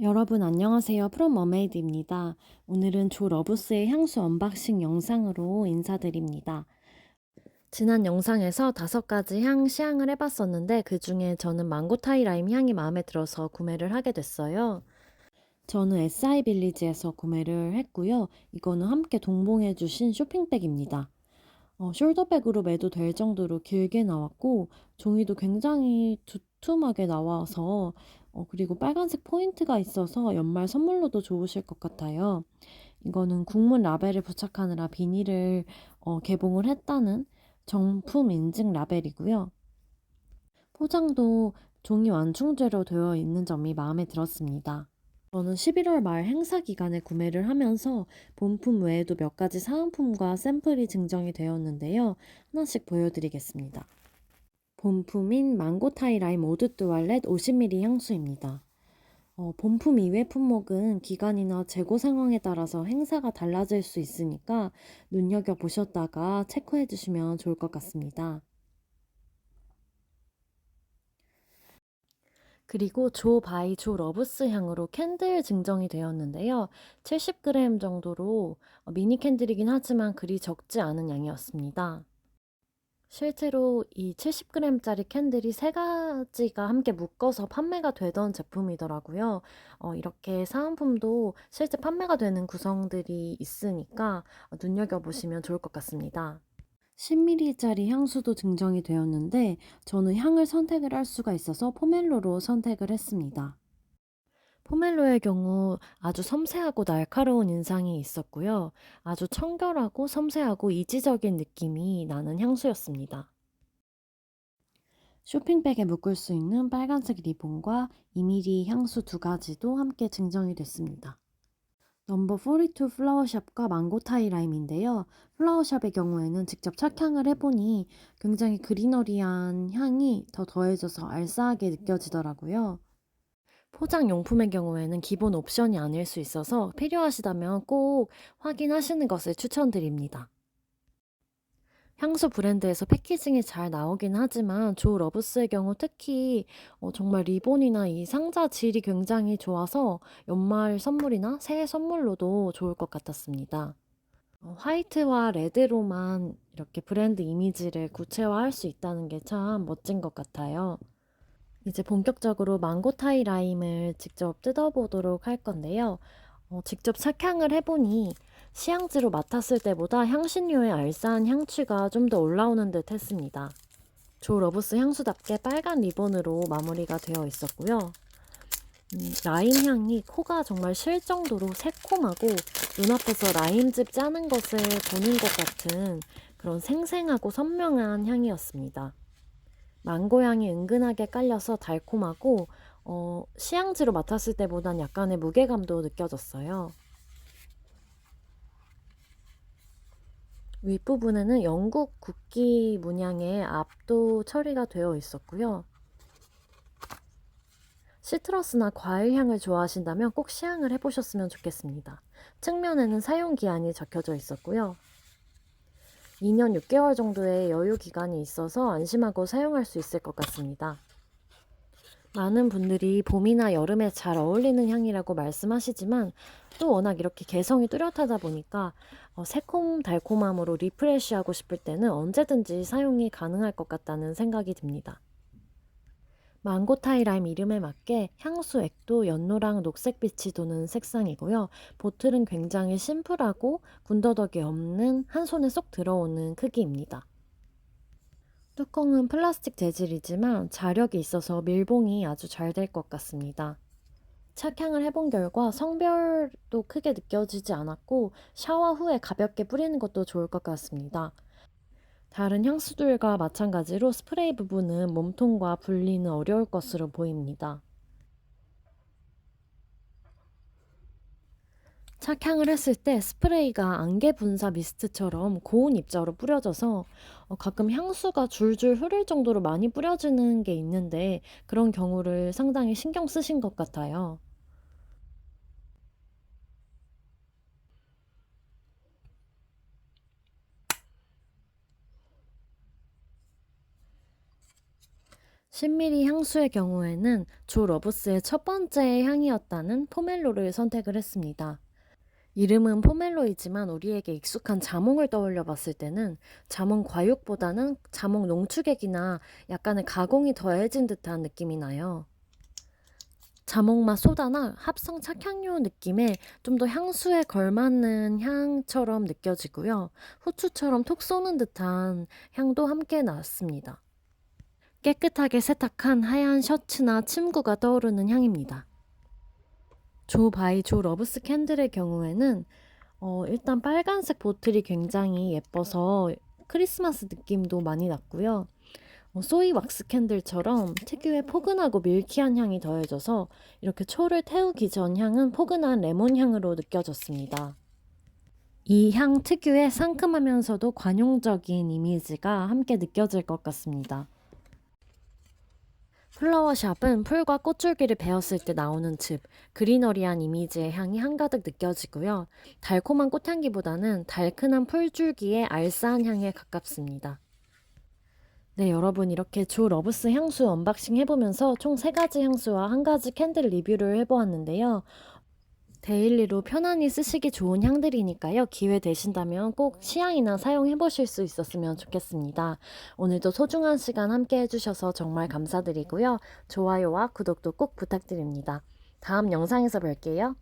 여러분 안녕하세요. 프롬 머메이드입니다. 오늘은 조 러브스의 향수 언박싱 영상으로 인사드립니다. 지난 영상에서 다섯 가지 향 시향을 해봤었는데 그 중에 저는 망고타이 라임 향이 마음에 들어서 구매를 하게 됐어요. 저는 SI 빌리지에서 구매를 했고요. 이거는 함께 동봉해주신 쇼핑백입니다. 어, 숄더백으로 매도 될 정도로 길게 나왔고 종이도 굉장히 두툼하게 나와서 어, 그리고 빨간색 포인트가 있어서 연말 선물로도 좋으실 것 같아요. 이거는 국문 라벨을 부착하느라 비닐을 어, 개봉을 했다는 정품 인증 라벨이고요. 포장도 종이 완충제로 되어 있는 점이 마음에 들었습니다. 저는 11월 말 행사 기간에 구매를 하면서 본품 외에도 몇 가지 사은품과 샘플이 증정이 되었는데요. 하나씩 보여드리겠습니다. 본품인 망고타이 라임 오드 뚜알렛 50ml 향수입니다. 어, 본품 이외 품목은 기간이나 재고 상황에 따라서 행사가 달라질 수 있으니까 눈여겨 보셨다가 체크해 주시면 좋을 것 같습니다. 그리고 조 바이 조 러브스 향으로 캔들 증정이 되었는데요. 70g 정도로 미니 캔들이긴 하지만 그리 적지 않은 양이었습니다. 실제로 이 70g짜리 캔들이 세 가지가 함께 묶어서 판매가 되던 제품이더라고요. 어, 이렇게 사은품도 실제 판매가 되는 구성들이 있으니까 눈여겨보시면 좋을 것 같습니다. 10ml짜리 향수도 증정이 되었는데 저는 향을 선택을 할 수가 있어서 포멜로로 선택을 했습니다. 포멜로의 경우 아주 섬세하고 날카로운 인상이 있었고요. 아주 청결하고 섬세하고 이지적인 느낌이 나는 향수였습니다. 쇼핑백에 묶을 수 있는 빨간색 리본과 2mm 향수 두 가지도 함께 증정이 됐습니다. 넘버 42 플라워샵과 망고타이 라임인데요. 플라워샵의 경우에는 직접 착향을 해보니 굉장히 그리너리한 향이 더 더해져서 알싸하게 느껴지더라고요. 포장 용품의 경우에는 기본 옵션이 아닐 수 있어서 필요하시다면 꼭 확인하시는 것을 추천드립니다. 향수 브랜드에서 패키징이 잘 나오긴 하지만 조 러브스의 경우 특히 어, 정말 리본이나 이 상자 질이 굉장히 좋아서 연말 선물이나 새해 선물로도 좋을 것 같았습니다. 어, 화이트와 레드로만 이렇게 브랜드 이미지를 구체화할 수 있다는 게 참 멋진 것 같아요. 이제 본격적으로 망고타이 라임을 직접 뜯어보도록 할 건데요. 어, 직접 착향을 해보니 시향지로 맡았을 때보다 향신료의 알싸한 향취가 좀 더 올라오는 듯 했습니다. 조 러브스 향수답게 빨간 리본으로 마무리가 되어 있었고요. 음, 라임 향이 코가 정말 실 정도로 새콤하고 눈앞에서 라임즙 짜는 것을 보는 것 같은 그런 생생하고 선명한 향이었습니다. 망고 향이 은근하게 깔려서 달콤하고 어, 시향지로 맡았을 때보단 약간의 무게감도 느껴졌어요. 윗부분에는 영국 국기 문양의 앞도 처리가 되어 있었고요. 시트러스나 과일 향을 좋아하신다면 꼭 시향을 해보셨으면 좋겠습니다. 측면에는 사용 기한이 적혀져 있었고요. 2년 6개월 정도의 여유 기간이 있어서 안심하고 사용할 수 있을 것 같습니다. 많은 분들이 봄이나 여름에 잘 어울리는 향이라고 말씀하시지만 또 워낙 이렇게 개성이 뚜렷하다 보니까 어, 새콤 달콤함으로 리프레시하고 싶을 때는 언제든지 사용이 가능할 것 같다는 생각이 듭니다. 망고타이 라임 이름에 맞게 향수 액도 연노랑 녹색빛이 도는 색상이고요. 보틀은 굉장히 심플하고 군더더기 없는 한 손에 쏙 들어오는 크기입니다. 뚜껑은 플라스틱 재질이지만 자력이 있어서 밀봉이 아주 잘 될 것 같습니다. 착향을 해본 결과 성별도 크게 느껴지지 않았고 샤워 후에 가볍게 뿌리는 것도 좋을 것 같습니다. 다른 향수들과 마찬가지로 스프레이 부분은 몸통과 분리는 어려울 것으로 보입니다. 착향을 했을 때 스프레이가 안개 분사 미스트처럼 고운 입자로 뿌려져서 어, 가끔 향수가 줄줄 흐를 정도로 많이 뿌려지는 게 있는데 그런 경우를 상당히 신경 쓰신 것 같아요. 신미리 향수의 경우에는 조 러브스의 첫 번째 향이었다는 포멜로를 선택을 했습니다. 이름은 포멜로이지만 우리에게 익숙한 자몽을 떠올려 봤을 때는 자몽 과육보다는 자몽 농축액이나 약간의 가공이 더해진 듯한 느낌이 나요. 자몽맛 소다나 합성 착향료 느낌의 좀 더 향수에 걸맞는 향처럼 느껴지고요. 후추처럼 톡 쏘는 듯한 향도 함께 나왔습니다. 깨끗하게 세탁한 하얀 셔츠나 침구가 떠오르는 향입니다. 조 바이 조 러브스 캔들의 경우에는 어, 일단 빨간색 보틀이 굉장히 예뻐서 크리스마스 느낌도 많이 났고요. 어, 소이 왁스 캔들처럼 특유의 포근하고 밀키한 향이 더해져서 이렇게 초를 태우기 전 향은 포근한 레몬 향으로 느껴졌습니다. 이 향 특유의 상큼하면서도 관용적인 이미지가 함께 느껴질 것 같습니다. 플라워샵은 풀과 꽃줄기를 베었을 때 나오는 즙, 그리너리한 이미지의 향이 한가득 느껴지고요. 달콤한 꽃향기보다는 달큰한 풀줄기의 알싸한 향에 가깝습니다. 네, 여러분 이렇게 조 러브스 향수 언박싱 해보면서 총 세가지 향수와 한 가지 캔들 리뷰를 해보았는데요. 데일리로 편안히 쓰시기 좋은 향들이니까요. 기회 되신다면 꼭 시향이나 사용해 보실 수 있었으면 좋겠습니다. 오늘도 소중한 시간 함께 해주셔서 정말 감사드리고요. 좋아요와 구독도 꼭 부탁드립니다. 다음 영상에서 뵐게요.